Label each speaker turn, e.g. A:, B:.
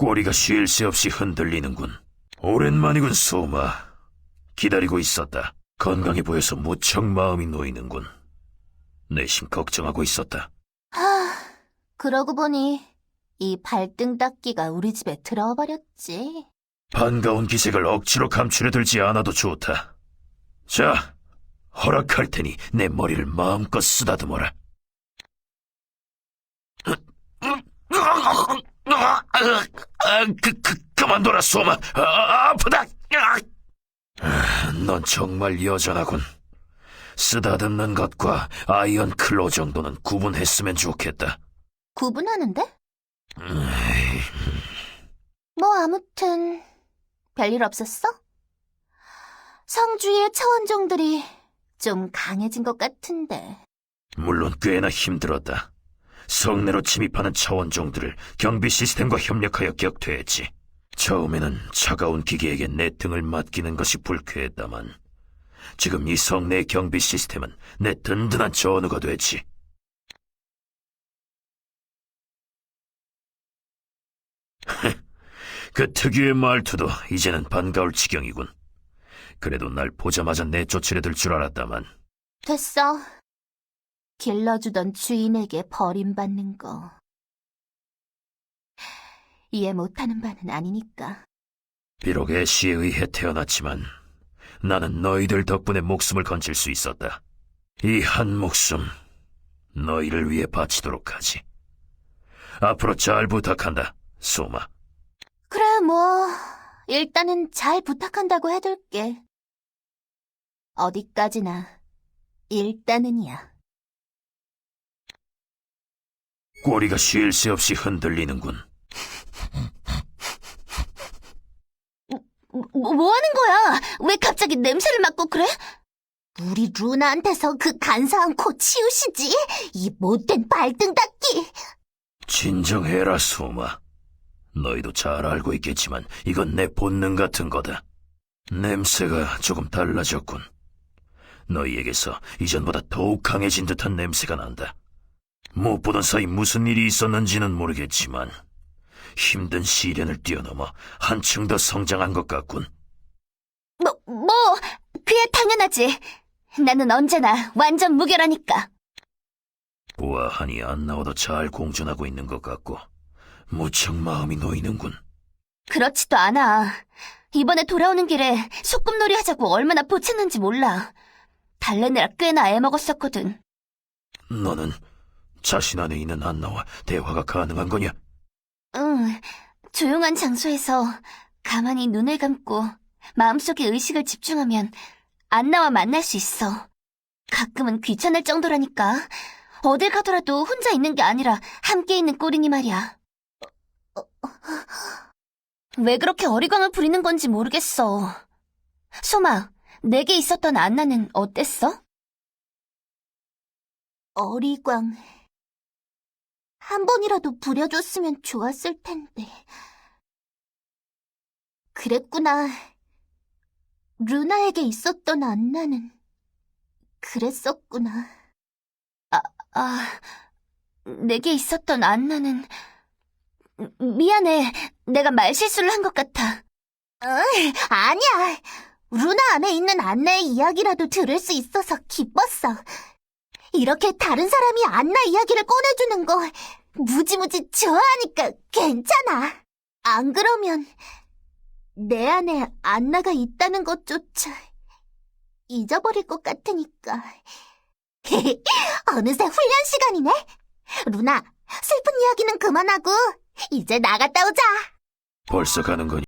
A: 꼬리가 쉴 새 없이 흔들리는군. 오랜만이군, 소마. 기다리고 있었다. 건강해 보여서 무척 마음이 놓이는군. 내심 걱정하고 있었다.
B: 하, 그러고 보니 이 발등 닦기가 우리 집에 들어와 버렸지.
A: 반가운 기색을 억지로 감추려 들지 않아도 좋다. 자, 허락할 테니 내 머리를 마음껏 쓰다듬어라. 아, 그, 그, 그만둬라, 소마. 아, 아프다. 아, 넌 정말 여전하군. 쓰다듬는 것과 아이언 클로 정도는 구분했으면 좋겠다.
B: 구분하는데? 뭐 아무튼 별일 없었어? 성주의 차원종들이 좀 강해진 것 같은데.
A: 물론 꽤나 힘들었다. 성내로 침입하는 차원종들을 경비 시스템과 협력하여 격퇴했지. 처음에는 차가운 기계에게 내 등을 맡기는 것이 불쾌했다만 지금 이 성내 경비 시스템은 내 든든한 전우가 됐지. 그 특유의 말투도 이제는 반가울 지경이군. 그래도 날 보자마자 내쫓으려 들 줄 알았다만
B: 됐어. 길러주던 주인에게 버림받는 거. 이해 못하는 바는 아니니까.
A: 비록 애쉬에 의해 태어났지만 나는 너희들 덕분에 목숨을 건질 수 있었다. 이 한 목숨 너희를 위해 바치도록 하지. 앞으로 잘 부탁한다, 소마.
B: 그래, 뭐, 일단은 잘 부탁한다고 해둘게. 어디까지나, 일단은이야.
A: 꼬리가 쉴 새 없이 흔들리는군.
B: 뭐, 뭐 하는 거야? 왜 갑자기 냄새를 맡고 그래? 우리 루나한테서 그 간사한 코 치우시지? 이 못된 발등 닦기!
A: 진정해라, 소마. 너희도 잘 알고 있겠지만 이건 내 본능 같은 거다. 냄새가 조금 달라졌군. 너희에게서 이전보다 더욱 강해진 듯한 냄새가 난다. 못 보던 사이 무슨 일이 있었는지는 모르겠지만 힘든 시련을 뛰어넘어 한층 더 성장한 것 같군.
B: 뭐, 뭐, 그야 당연하지. 나는 언제나 완전 무결하니까.
A: 보아하니 안 나와도 잘 공존하고 있는 것 같고 무척 마음이 놓이는군.
B: 그렇지도 않아. 이번에 돌아오는 길에 소꿉놀이 하자고 얼마나 보챘는지 몰라. 달래느라 꽤나 애먹었었거든.
A: 너는 자신 안에 있는 안나와 대화가 가능한 거냐?
B: 응, 조용한 장소에서 가만히 눈을 감고 마음속에 의식을 집중하면 안나와 만날 수 있어. 가끔은 귀찮을 정도라니까. 어딜 가더라도 혼자 있는 게 아니라 함께 있는 꼴이니 말이야. 왜 그렇게 어리광을 부리는 건지 모르겠어. 소마, 내게 있었던 안나는 어땠어? 어리광. 한 번이라도 부려줬으면 좋았을 텐데. 그랬구나. 루나에게 있었던 안나는 그랬었구나. 아, 아, 내게 있었던 안나는 미안해. 내가 말실수를 한 것 같아. 아니야. 루나 안에 있는 안나의 이야기라도 들을 수 있어서 기뻤어. 이렇게 다른 사람이 안나 이야기를 꺼내주는 거 무지무지 좋아하니까 괜찮아. 안 그러면 내 안에 안나가 있다는 것조차 잊어버릴 것 같으니까. 어느새 훈련 시간이네. 루나, 슬픈 이야기는 그만하고 이제 나갔다 오자.
A: 벌써 가는 거니?